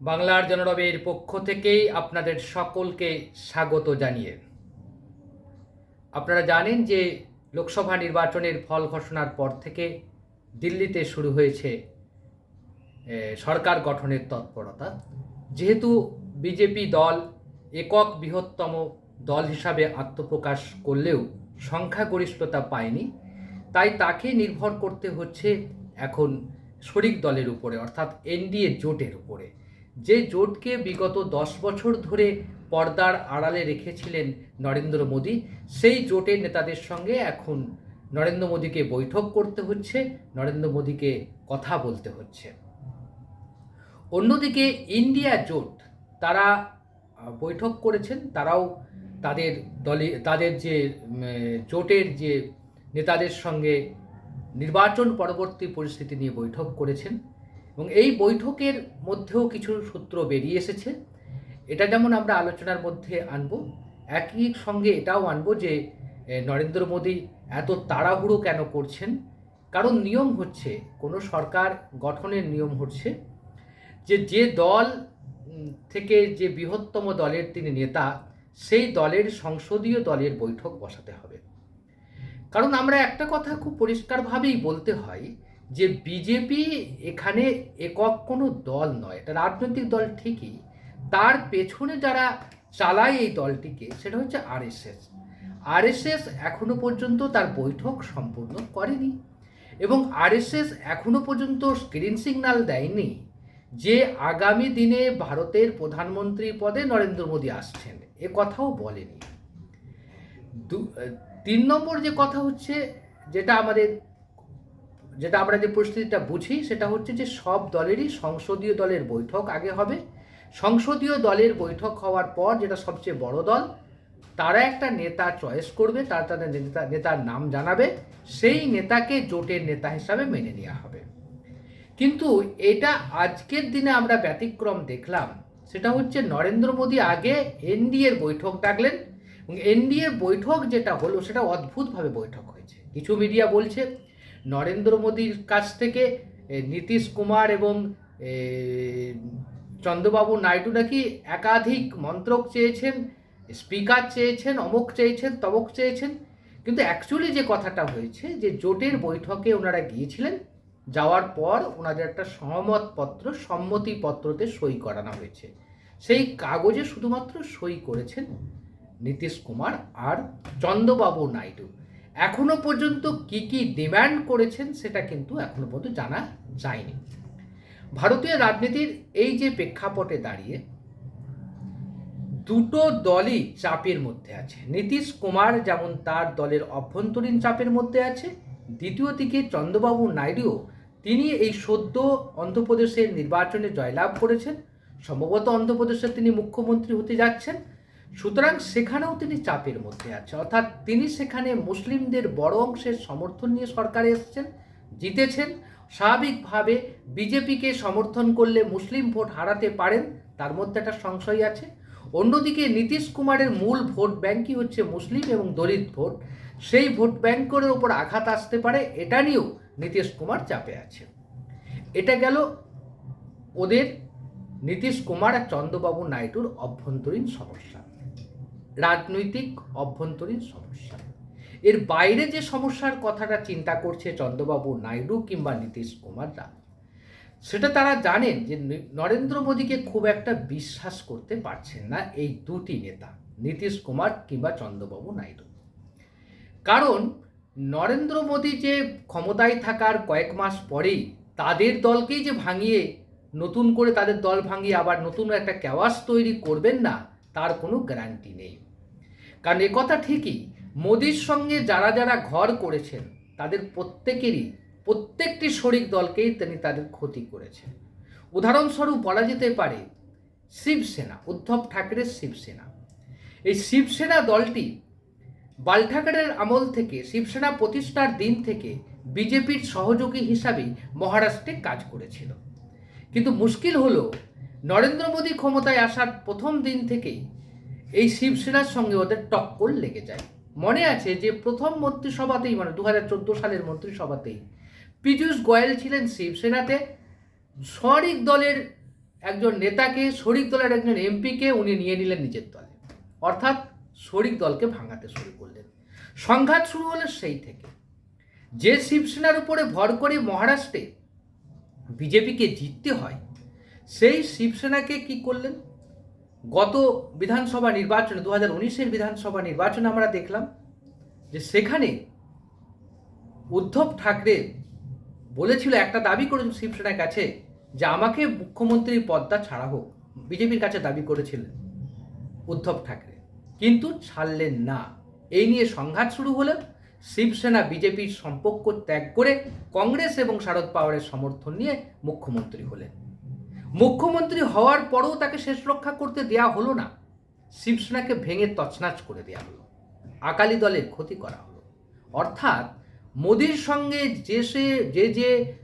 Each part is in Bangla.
বাংলার জনরবের পক্ষ থেকেই আপনাদের সকলকে স্বাগত জানিয়ে। আপনারা জানেন যে লোকসভা নির্বাচনের ফল ঘোষণার পর থেকে দিল্লিতে শুরু হয়েছে সরকার গঠনের তৎপরতা। যেহেতু বিজেপি দল একক বৃহত্তম দল হিসাবে আত্মপ্রকাশ করলেও সংখ্যাগরিষ্ঠতা পায়নি, তাই তাকে নির্ভর করতে হচ্ছে এখন শরিক দলের উপরে, অর্থাৎ এনডিএ জোটের উপরে। যে জোটকে বিগত দশ বছর ধরে পর্দার আড়ালে রেখেছিলেন নরেন্দ্র মোদী, সেই জোটের নেতাদের সঙ্গে এখন নরেন্দ্র মোদীকে বৈঠক করতে হচ্ছে, নরেন্দ্র মোদীকে কথা বলতে হচ্ছে। অন্যদিকে ইন্ডিয়া জোট, তারা বৈঠক করেছেন, তারাও তাদের দলে, তাদের যে জোটের যে নেতাদের সঙ্গে নির্বাচন পরবর্তী পরিস্থিতি নিয়ে বৈঠক করেছেন। এবং এই বৈঠকের মধ্যেও কিছু সূত্র বেরিয়ে এসেছে। এটা যেমন আমরা আলোচনার মধ্যে আনব, একই সঙ্গে এটাও আনব যে নরেন্দ্র মোদী এত তাড়াহুড়ো কেন করছেন? কারণ নিয়ম হচ্ছে, কোনো সরকার গঠনের নিয়ম হচ্ছে যে যে দল থেকে যে বৃহত্তম দলের তিনি নেতা, সেই দলের সংসদীয় দলের বৈঠক বসাতে হবে। কারণ আমরা একটা কথা খুব পরিষ্কারভাবেই বলতে হয় যে বিজেপি এখানে একক কোনো দল নয়, এটা রাজনৈতিক দল ঠিকই, তার পেছনে যারা চালায় এই দলটিকে সেটা হচ্ছে আরএসএস আরএসএস এখনও পর্যন্ত তার বৈঠক সম্পূর্ণ করেনি এবং আরএসএস এখনও পর্যন্ত স্ক্রিন সিগন্যাল দেয়নি যে আগামী দিনে ভারতের প্রধানমন্ত্রী পদে নরেন্দ্র মোদী আসছেন, এ কথাও বলেনি। তিন নম্বর যে কথা হচ্ছে, যেটা আমাদের যেটা আমরা যে পরিস্থিতিটা বুঝি সেটা হচ্ছে যে সব দলেরই সংসদীয় দলের বৈঠক আগে হবে। সংসদীয় দলের বৈঠক হওয়ার পর যেটা সবচেয়ে বড় দল, তারা একটা নেতা চয়েস করবে, তারা তাদের নেতা, নেতার নাম জানাবে, সেই নেতাকে জোটের নেতা হিসাবে মেনে নেওয়া হবে। কিন্তু এটা আজকের দিনে আমরা ব্যতিক্রম দেখলাম, সেটা হচ্ছে নরেন্দ্র মোদী আগে এনডিএর বৈঠক ডাকলেন এনডিএর বৈঠক যেটা হলো সেটা অদ্ভুতভাবে বৈঠক হয়েছে। কিছু মিডিয়া বলছে নরেন্দ্র মোদীর কাছ থেকে নীতিশ কুমার এবং চন্দ্রবাবু নাইডু নাকি একাধিক মন্ত্রক চেয়েছেন, স্পিকার চেয়েছেন, অমুক চেয়েছেন, তমক চেয়েছেন। কিন্তু অ্যাকচুয়ালি যে কথাটা হয়েছে যে জোটের বৈঠকে ওনারা গিয়েছিলেন, যাওয়ার পর ওনাদের একটা সহমতপত্র, সম্মতিপত্রতে সই করানো হয়েছে। সেই কাগজে শুধুমাত্র সই করেছেন নীতিশ কুমার আর চন্দ্রবাবু নাইডু। এখনও পর্যন্ত কি কি ডিম্যান্ড করেছেন সেটা কিন্তু এখনও পর্যন্ত জানা যায়নি। ভারতীয় রাজনীতির এই যে প্রেক্ষাপটে দাঁড়িয়ে দুটো দলই চাপের মধ্যে আছে। নীতিশ কুমার যেমন তার দলের অভ্যন্তরীণ চাপের মধ্যে আছে, দ্বিতীয় দিকে চন্দ্রবাবু নাইডুও তিনি এই সদ্য অন্ধ্রপ্রদেশের নির্বাচনে জয়লাভ করেছেন। সম্ভবত অন্ধ্রপ্রদেশের তিনি মুখ্যমন্ত্রী হতে যাচ্ছেন। সুতরাং সেখানেও তিনি চাপের মধ্যে আছে। অর্থাৎ তিনি সেখানে মুসলিমদের বড় অংশের সমর্থন নিয়ে সরকারে এসেছেন, জিতেছেন। স্বাভাবিকভাবে বিজেপিকে সমর্থন করলে মুসলিম ভোট হারাতে পারেন, তার মধ্যে একটা সংশয় আছে। অন্যদিকে নীতিশ কুমারের মূল ভোট ব্যাংকই হচ্ছে মুসলিম এবং দলিত ভোট। সেই ভোট ব্যাংকের ওপর আঘাত আসতে পারে, এটা নিয়েও নীতিশ কুমার চাপে আছে। এটা গেল ওদের নীতিশ কুমার আর চন্দ্রবাবু নাইডুর অভ্যন্তরীণ সমস্যা। রাজনৈতিক অভ্যন্তরীণ সমস্যা। এর বাইরে যে সমস্যার কথাটা চিন্তা করছে চন্দ্রবাবু নাইডু কিংবা নীতিশ কুমাররা সেটা তারা জানেন যে নরেন্দ্র মোদীকে খুব একটা বিশ্বাস করতে পারছেন না এই দুটি নেতা, নীতিশ কুমার কিংবা চন্দ্রবাবু নাইডু। কারণ নরেন্দ্র মোদী যে ক্ষমতায় থাকার কয়েক মাস পরেই তাদের দলকেই যে ভাঙিয়ে, নতুন করে তাদের দল ভাঙিয়ে আবার নতুন একটা ক্যাওয়াস তৈরি করবেন না, তার কোনো গ্যারান্টি নেই। কারণ কথা ঠিকই, মোদির সঙ্গে যারা যারা ঘর করেছেন, তাদের প্রত্যেকেরই, প্রত্যেকটি শরিক দলকেই তিনি তাদের ক্ষতি করেছেন। উদাহরণস্বরূপ বলা যেতে পারে, শিবসেনা, উদ্ধব ঠাকরের শিবসেনা। এই শিবসেনা দলটি বাল ঠাকরের আমল থেকে, শিবসেনা প্রতিষ্ঠার দিন থেকে বিজেপির সহযোগী হিসাবে মহারাষ্ট্রে কাজ করেছিল। কিন্তু মুশকিল হলো, নরেন্দ্র মোদী ক্ষমতায় আসার প্রথম দিন থেকেই এই শিবসেনার সঙ্গে ওদের টক্কর লেগে যায়। মনে আছে যে প্রথম মন্ত্রিসভাতেই মানে দু হাজার চোদ্দ সালের মন্ত্রিসভাতেই পীযূষ গোয়েল ছিলেন শিবসেনাতে। শরিক দলের একজন নেতাকে শরিক দলের একজন এমপিকে উনি নিয়ে নিলেন নিজের দলে। অর্থাৎ শরিক দলকে ভাঙাতে শুরু করলেন। সংঘাত শুরু হলো সেই থেকে। যে শিবসেনার উপরে ভর করে মহারাষ্ট্রে বিজেপিকে জিততে হয়, সেই শিবসেনাকে কি করলেন? গত বিধানসভা নির্বাচনে দু হাজার উনিশের বিধানসভা নির্বাচনে আমরা দেখলাম যে সেখানে উদ্ধব ঠাকরে বলেছিল, একটা দাবি করেছিল শিবসেনার কাছে যে আমাকে মুখ্যমন্ত্রীর পদটা ছাড়া হোক। বিজেপির কাছে দাবি করেছিলেন উদ্ধব ঠাকরে। কিন্তু ছাড়লেন না। এই নিয়ে সংঘাত শুরু হলো। শিবসেনা বিজেপির সম্পর্ক ত্যাগ করে কংগ্রেস এবং শারদ পাওয়ারের সমর্থন নিয়ে মুখ্যমন্ত্রী হলেন। মুখ্যমন্ত্রী হওয়ার পরেও তাকে শেষ রক্ষা করতে দেয়া হলো না। শিবসেনাকে ভেঙে তছনাছ করে দেয়া হলো। আকালি দলের ক্ষতি করা হলো। অর্থাৎ মোদির সঙ্গে যে সে, যে যে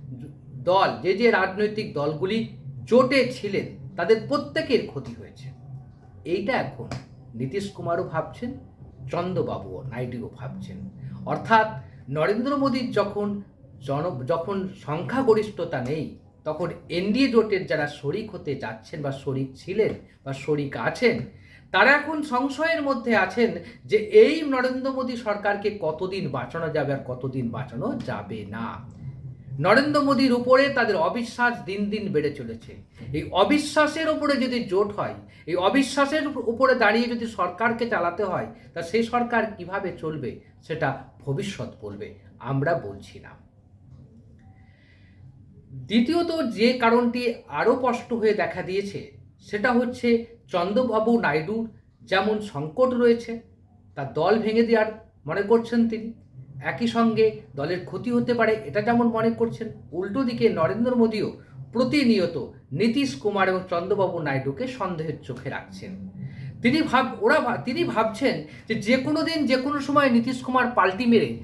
দল, যে যে রাজনৈতিক দলগুলি জোটে ছিলেন, তাদের প্রত্যেকের ক্ষতি হয়েছে। এইটা এখন নীতিশ কুমারও ভাবছেন, চন্দ্রবাবুও, নাইডুও ভাবছেন। অর্থাৎ নরেন্দ্র মোদীর যখন জন, যখন সংখ্যাগরিষ্ঠতা নেই তখন এনডিএ জোটের যারা শরিক হতে যাচ্ছেন বা শরিক ছিলেন বা শরিক আছেন, তারা এখন সংশয়ের মধ্যে আছেন যে এই নরেন্দ্র মোদী সরকারকে কতদিন বাঁচানো যাবে আর কতদিন বাঁচানো যাবে না। নরেন্দ্র মোদীর উপরে তাদের অবিশ্বাস দিন দিন বেড়ে চলেছে। এই অবিশ্বাসের উপরে যদি জোট হয়, এই অবিশ্বাসের উপরে দাঁড়িয়ে যদি সরকারকে চালাতে হয়, তা সেই সরকার কীভাবে চলবে, সেটা ভবিষ্যৎ বলবে, আমরা বলছি না। দ্বিতীয়ত যে কারণটি আরও স্পষ্ট হয়ে দেখা দিয়েছে, সেটা হচ্ছে চন্দ্রবাবু নাইডুর যেমন সংকট রয়েছে, তার দল ভেঙে দেওয়ার মনে করছেন তিনি। একই সঙ্গে দলের ক্ষতি হতে পারে এটা যেমন মনে করছেন, উল্টো দিকে নরেন্দ্র মোদীও প্রতিনিয়ত নীতিশ কুমার এবং চন্দ্রবাবু নাইডুকে সন্দেহের চোখে রাখছেন। তিনি ভাব, ওরা তিনি ভাবছেন যে যে কোনো দিন যে কোনো সময় নীতিশ কুমার পাল্টি মেরে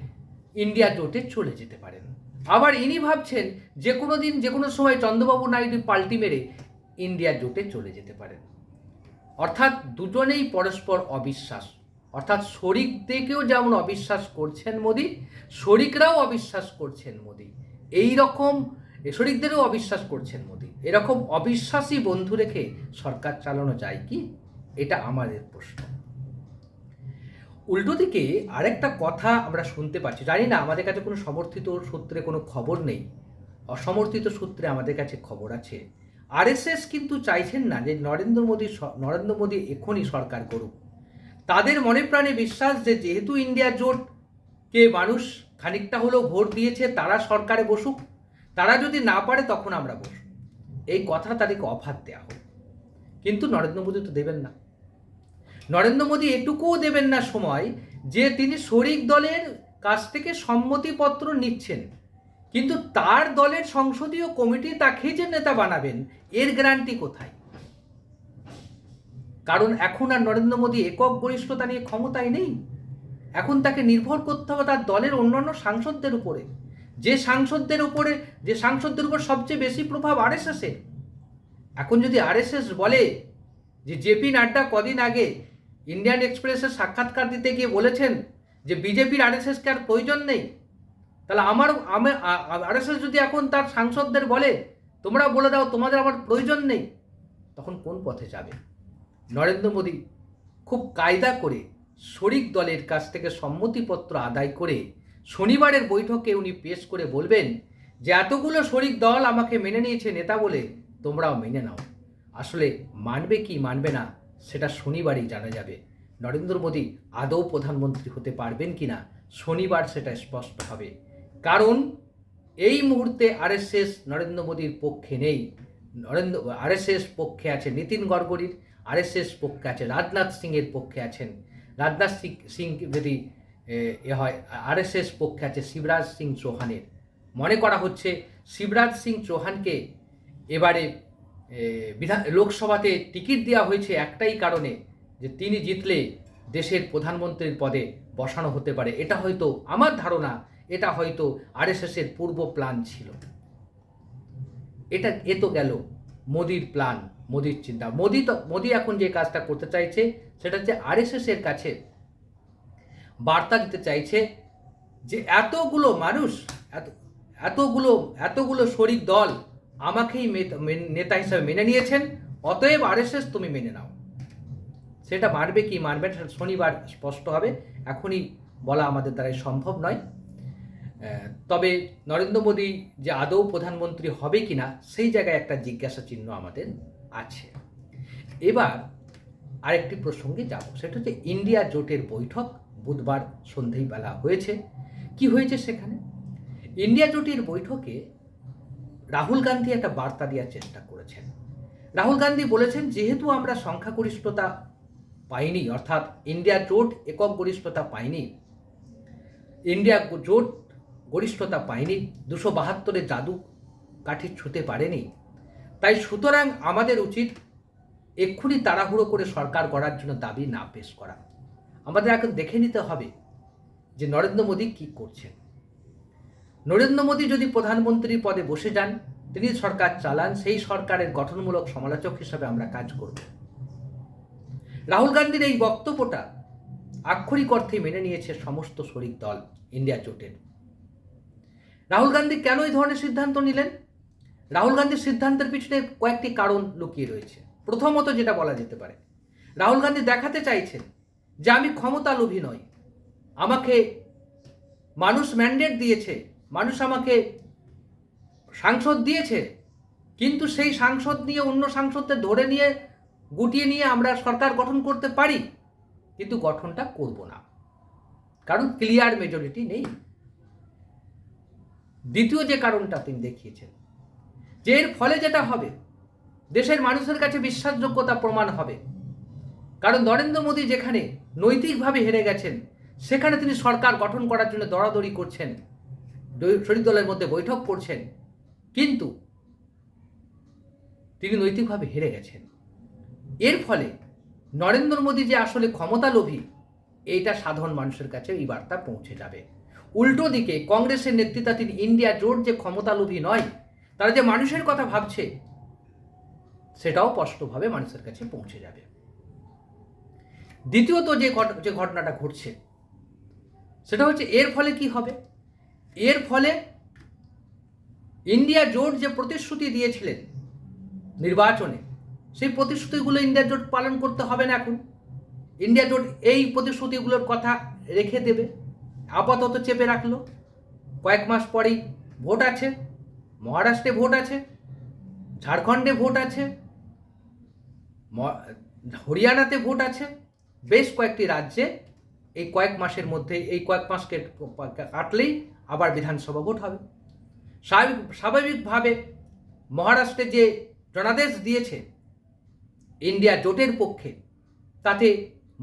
ইন্ডিয়া জোটে চলে যেতে পারেন। আবার ইনি ভাবছেন যে কোনো দিন, যে কোনো সময় চন্দ্রবাবু নাইডু পাল্টি মেরে ইন্ডিয়া জোটে চলে যেতে পারেন। অর্থাৎ দুজনেই পরস্পর অবিশ্বাস। অর্থাৎ শরিকদেরকেও যেমন অবিশ্বাস করছেন মোদি, শরিকরাও অবিশ্বাস করছেন মোদি। এই রকম শরিকদেরও অবিশ্বাস করছেন মোদি। এরকম অবিশ্বাসী বন্ধু রেখে সরকার চালানো যায় কি? এটা আমাদের প্রশ্ন। উল্টো দিকে আরেকটা কথা আমরা শুনতে পাচ্ছি। জানি না, আমাদের কাছে কোনো সমর্থিত সূত্রে কোনো খবর নেই। অসমর্থিত সূত্রে আমাদের কাছে খবর আছে। আরএসএস কিন্তু চাইছেন না যে নরেন্দ্র মোদী নরেন্দ্র মোদী এখনই সরকার করুক। তাদের মনে প্রাণে বিশ্বাস যে যেহেতু ইন্ডিয়া জোটকে মানুষ খানিকটা হলেও ভোট দিয়েছে, তারা সরকারে বসুক। তারা যদি না পারে, তখন আমরা বসব। এই কথা তাদেরকে অফার দেওয়া হোক। কিন্তু নরেন্দ্র মোদী তো দেবেন না। নরেন্দ্র মোদী এটুকুও দেবেন না সময় যে তিনি শরিক দলের কাছ থেকে সম্মতিপত্র নিচ্ছেন। কিন্তু তার দলের সংসদীয় কমিটি তাকে যে নেতা বানাবেন, এর গ্যারান্টি কোথায়? কারণ এখন আর নরেন্দ্র মোদী একক গরিষ্ঠতা নিয়ে ক্ষমতায় নেই। এখন তাকে নির্ভর করতে হবে তার দলের অন্যান্য সাংসদদের উপরে। যে সাংসদদের উপরে, যে সাংসদদের উপর সবচেয়ে বেশি প্রভাব আরএসএসের। এখন যদি আরএসএস বলে যে জেপি নাড্ডা কদিন আগে ইন্ডিয়ান এক্সপ্রেসের সাক্ষাৎকার দিতে গিয়ে বলেছেন যে বিজেপির আরএসএসকে আর প্রয়োজন নেই। তাহলে আমার আমি আরএসএস যদি এখন তার সাংসদদের বলে, তোমরা বলে দাও, তোমাদের আমার প্রয়োজন নেই, তখন কোন পথে যাবে? নরেন্দ্র মোদী খুব কায়দা করে শরিক দলের কাছ থেকে সম্মতিপত্র আদায় করে শনিবারের বৈঠকে উনি পেশ করে বলবেন যে এতগুলো শরিক দল আমাকে মেনে নিয়েছে নেতা বলে তোমরাও মেনে নাও। আসলে মানবে কি, মানবে না সেটা শনিবারই জানা যাবে। নরেন্দ্র মোদী আদৌ প্রধানমন্ত্রী হতে পারবেন কি না শনিবার সেটা স্পষ্ট হবে। কারণ এই মুহূর্তে আরএসএস নরেন্দ্র মোদীর পক্ষে নেই। নরেন্দ্র আরএসএস পক্ষে আছে নীতিন গডকরির আরএসএস পক্ষে আছে রাজনাথ সিংয়ের পক্ষে আছেন। রাজনাথ সিং যদি এ, হয় আরএসএস পক্ষে আছে শিবরাজ সিং চৌহানের। মনে করা হচ্ছে শিবরাজ সিং চৌহানকে এবারে বিধান, লোকসভাতে টিকিট দেওয়া হয়েছে একটাই কারণে যে তিনি জিতলে দেশের প্রধানমন্ত্রীর পদে বসানো হতে পারে। এটা হয়তো আমার ধারণা, এটা হয়তো আর আরএসএসের পূর্ব প্ল্যান ছিল। এটা, এ তো গেল মোদির প্ল্যান, মোদির চিন্তা। মোদি তো, মোদি এখন যে কাজটা করতে চাইছে, সেটা হচ্ছে আরএসএস এর কাছে বার্তা দিতে চাইছে যে এতগুলো মানুষ, এত, এতগুলো এতগুলো শরিক দল আমাকেই নেতা হিসাবে মেনে নিয়েছেন, অতএব আরএসএস তুমি মেনে নাও। সেটা মারবে কি সেটা শনিবার স্পষ্ট হবে। এখনই বলা আমাদের দ্বারাই সম্ভব নয়। তবে নরেন্দ্র মোদী যে আদৌ প্রধানমন্ত্রী হবে কিনা, সেই জায়গায় একটা জিজ্ঞাসা চিহ্ন আমাদের আছে। এবার আরেকটি প্রসঙ্গে যাব। সেটা হচ্ছে ইন্ডিয়া জোটের বৈঠক বুধবার সন্ধেবেলা হয়েছে। কি হয়েছে সেখানে? ইন্ডিয়া জোটের বৈঠকে রাহুল গান্ধী একটা বার্তা দেওয়ার চেষ্টা করেছেন। রাহুল গান্ধী বলেছেন, যেহেতু আমরা সংখ্যাগরিষ্ঠতা পাইনি, অর্থাৎ ইন্ডিয়া জোট একক গরিষ্ঠতা পাইনি, ইন্ডিয়া জোট গরিষ্ঠতা পায়নি দুশো বাহাত্তরের জাদু কাঠি ছুতে পারেনি, তাই সুতরাং আমাদের উচিত এক্ষুনি তাড়াহুড়ো করে সরকার গড়ার জন্য দাবি না পেশ করা। আমাদের এখন দেখে নিতে হবে যে নরেন্দ্র মোদী কী করছেন। নরেন্দ্র মোদী যদি প্রধানমন্ত্রী পদে বসে যান, তিনি সরকার চালান, সেই সরকারের গঠনমূলক সমালোচক হিসাবে আমরা কাজ করব। রাহুল গান্ধীর এই বক্তব্যটা আক্ষরিক অর্থে মেনে নিয়েছে সমস্ত শরিক দল, ইন্ডিয়া জোটের। রাহুল গান্ধী কেন এই ধরনের সিদ্ধান্ত নিলেন? রাহুল গান্ধীর সিদ্ধান্তের পিছনে কয়েকটি কারণ লুকিয়ে রয়েছে। প্রথমত যেটা বলা যেতে পারে, রাহুল গান্ধী দেখাতে চাইছেন যে আমি ক্ষমতালোভী নই। আমাকে মানুষ ম্যান্ডেট দিয়েছে মানুষ আমাকে সাংসদ দিয়েছে, কিন্তু সেই সাংসদ নিয়ে, অন্য সাংসদদের ধরে নিয়ে, গুটিয়ে নিয়ে আমরা সরকার গঠন করতে পারি, কিন্তু গঠনটা করব না। কারণ ক্লিয়ার মেজরিটি নেই। দ্বিতীয় যে কারণটা তিনি দেখিয়েছেন, যে এর ফলে যেটা হবে, দেশের মানুষের কাছে বিশ্বাসযোগ্যতা প্রমাণ হবে। কারণ নরেন্দ্র মোদী যেখানে নৈতিকভাবে হেরে গেছেন, সেখানে তিনি সরকার গঠন করার জন্য দরাদরি করছেন। শরিক দলের মধ্যে বৈঠক করছেন, কিন্তু তিনি নৈতিকভাবে হেরে গেছেন। এর ফলে নরেন্দ্র মোদী যে আসলে ক্ষমতালোভী এইটা সাধারণ মানুষের কাছে এই বার্তা পৌঁছে যাবে। উল্টো দিকে কংগ্রেসের নেতৃত্বাধীন ইন্ডিয়া জোট যে ক্ষমতালোভী নয়, তারা যে মানুষের কথা ভাবছে, সেটাও স্পষ্টভাবে মানুষের কাছে পৌঁছে যাবে। দ্বিতীয়ত যে যে ঘটনাটা ঘটছে, সেটা হচ্ছে এর ফলে কি হবে? এর ফলে ইন্ডিয়া জোট যে প্রতিশ্রুতি দিয়েছিলেন নির্বাচনে, সেই প্রতিশ্রুতিগুলো ইন্ডিয়া জোট পালন করতে হবে না এখন। ইন্ডিয়া জোট এই প্রতিশ্রুতিগুলোর কথা রেখে দেবে, আপাতত চেপে রাখল। কয়েক মাস পরেই ভোট আছে, মহারাষ্ট্রে ভোট আছে, ঝাড়খণ্ডে ভোট আছে হরিয়ানাতে ভোট আছে, বেশ কয়েকটি রাজ্যে এই কয়েক মাসের মধ্যে, এই কয়েক মাসকে কাটলেই আবার বিধানসভা ভোট হবে। স্বাভাবিক, স্বাভাবিকভাবে মহারাষ্ট্রে যে জনাদেশ দিয়েছে, ইন্ডিয়া জোটের পক্ষে, তাতে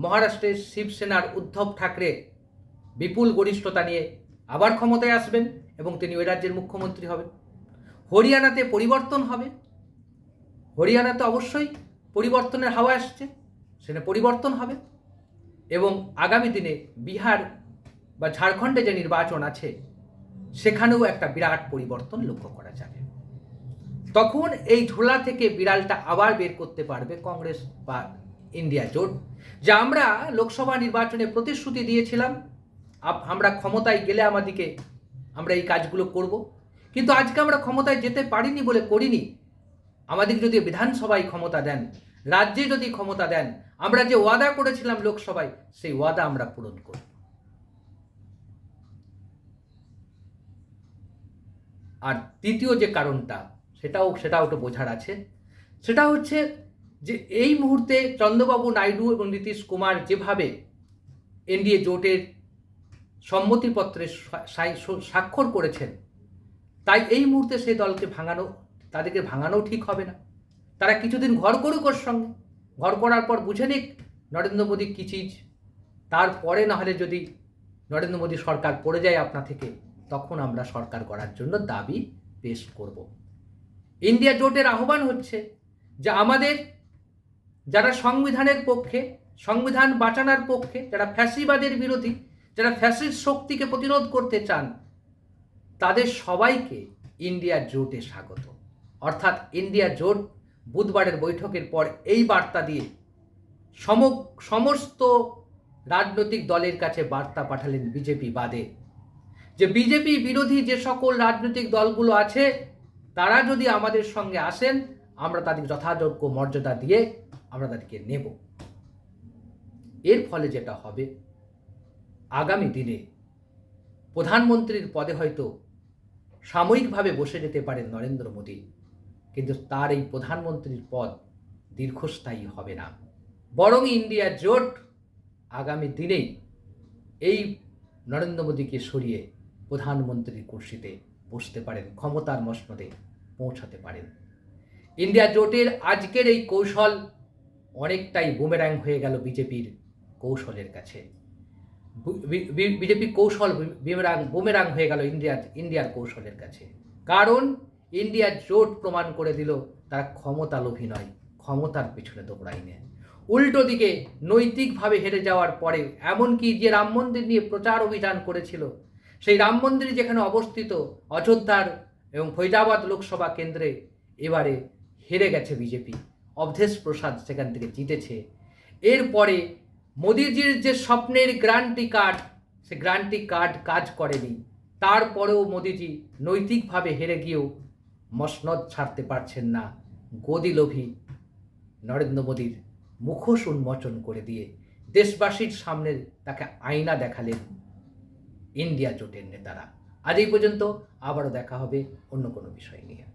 মহারাষ্ট্রের শিবসেনার উদ্ধব ঠাকরে বিপুল গরিষ্ঠতা নিয়ে আবার ক্ষমতায় আসবেন এবং তিনি ওই রাজ্যের মুখ্যমন্ত্রী হবেন। হরিয়ানাতে পরিবর্তন হবে। হরিয়ানাতে অবশ্যই পরিবর্তনের হাওয়া আসছে সেটা পরিবর্তন হবে। এবং আগামী দিনে বিহার বা ঝাড়খণ্ডে যে নির্বাচন আছে, সেখানেও একটা বিরাট পরিবর্তন লক্ষ্য করা যাবে। তখন এই ঝোলা থেকে বিড়ালটা আবার বের করতে পারবে কংগ্রেস বা ইন্ডিয়া জোট, যে আমরা লোকসভা নির্বাচনে প্রতিশ্রুতি দিয়েছিলাম আমরা ক্ষমতায় গেলে আমাদেরকে আমরা এই কাজগুলো করব। কিন্তু আজকে আমরা ক্ষমতায় যেতে পারিনি বলে করিনি। আমাদের যদি বিধানসভায় ক্ষমতা দেন রাজ্যে যদি ক্ষমতা দেন, আমরা যে ওয়াদা করেছিলাম লোকসভায়, সেই ওয়াদা আমরা পূরণ করব। আর তৃতীয় যে কারণটা, সেটাও সেটাও একটু বোঝার আছে। সেটা হচ্ছে যে এই মুহূর্তে চন্দ্রবাবু নাইডু এবং নীতিশ কুমার যেভাবে এনডিএ জোটের সম্মতিপত্রে স্বাক্ষর করেছেন, তাই এই মুহূর্তে সেই দলকে ভাঙানো, তাদেরকে ভাঙানো ঠিক হবে না। তারা কিছুদিন ঘর করুক ওর সঙ্গে। ঘর করার পর বুঝে নিক নরেন্দ্র মোদী কী চিজ। তারপরে না হলে যদি নরেন্দ্র মোদী সরকার পড়ে যায় আপনা থেকে, তখন আমরা সরকার করার জন্য দাবি পেশ করব। ইন্ডিয়া জোটের আহ্বান হচ্ছে যে আমাদের যারা সংবিধানের পক্ষে, সংবিধান বাঁচানোর পক্ষে, যারা ফ্যাসিবাদের বিরোধী, যারা ফ্যাসিস্ট শক্তিকে প্রতিরোধ করতে চান, তাদের সবাইকে ইন্ডিয়া জোটে স্বাগত। অর্থাৎ ইন্ডিয়া জোট বুধবারের বৈঠকের পর এই বার্তা দিয়ে সম সমস্ত রাজনৈতিক দলের কাছে বার্তা পাঠালেন বিজেপি বাদে। যে বিজেপি বিরোধী যে সকল রাজনৈতিক দলগুলো আছে, তারা যদি আমাদের সঙ্গে আসেন, আমরা তাদের যথাযোগ্য মর্যাদা দিয়ে আমরা তাদেরকে নেব। এর ফলে যেটা হবে, আগামী দিনে প্রধানমন্ত্রীর পদে হয়তো সাময়িকভাবে বসে যেতে পারেন নরেন্দ্র মোদী। কিন্তু তার এই প্রধানমন্ত্রীর পদ দীর্ঘস্থায়ী হবে না। বরং ইন্ডিয়া জোট আগামী দিনেই এই নরেন্দ্র মোদীকে সরিয়ে প্রধানমন্ত্রীর কুর্সিতে বসতে পারেন, ক্ষমতার মসনদে পৌঁছাতে পারেন। ইন্ডিয়া জোটের আজকের এই কৌশল অনেকটাই বুমেরাং হয়ে গেল বিজেপির কৌশলের কাছে। বিজেপি কৌশল বুমেরাং বুমেরাং হয়ে গেল ইন্ডিয়ার ইন্ডিয়ার কৌশলের কাছে। কারণ ইন্ডিয়া জোট প্রমাণ করে দিল তারা ক্ষমতা লোভী নয়, ক্ষমতার পিছনে দৌড়াই নেয়। উল্টো দিকে নৈতিকভাবে হেরে যাওয়ার পরে এমনকি যে রাম মন্দির নিয়ে প্রচার অভিযান করেছিল, সেই রাম মন্দির যেখানে অবস্থিত অযোধ্যার এবং ফৈজাবাদ লোকসভা কেন্দ্রে এবারে হেরে গেছে বিজেপি। অবধেশ প্রসাদ সেখান থেকে জিতেছে। এরপরে মোদিজির যে স্বপ্নের গ্রান্টি কার্ড, সে গ্রান্টি কার্ড কাজ করেনি। তারপরেও মোদিজি নৈতিকভাবে হেরে গিয়েও মসনদ ছাড়তে পারছেন না। গদিলোভী নরেন্দ্র মোদীর মুখোশ উন্মোচন করে দিয়ে দেশবাসীর সামনে তাকে আয়না দেখালেন ইন্ডিয়া জোটের নেতারা। আজ এই পর্যন্ত আবারও দেখা হবে অন্য কোনো বিষয় নিয়ে।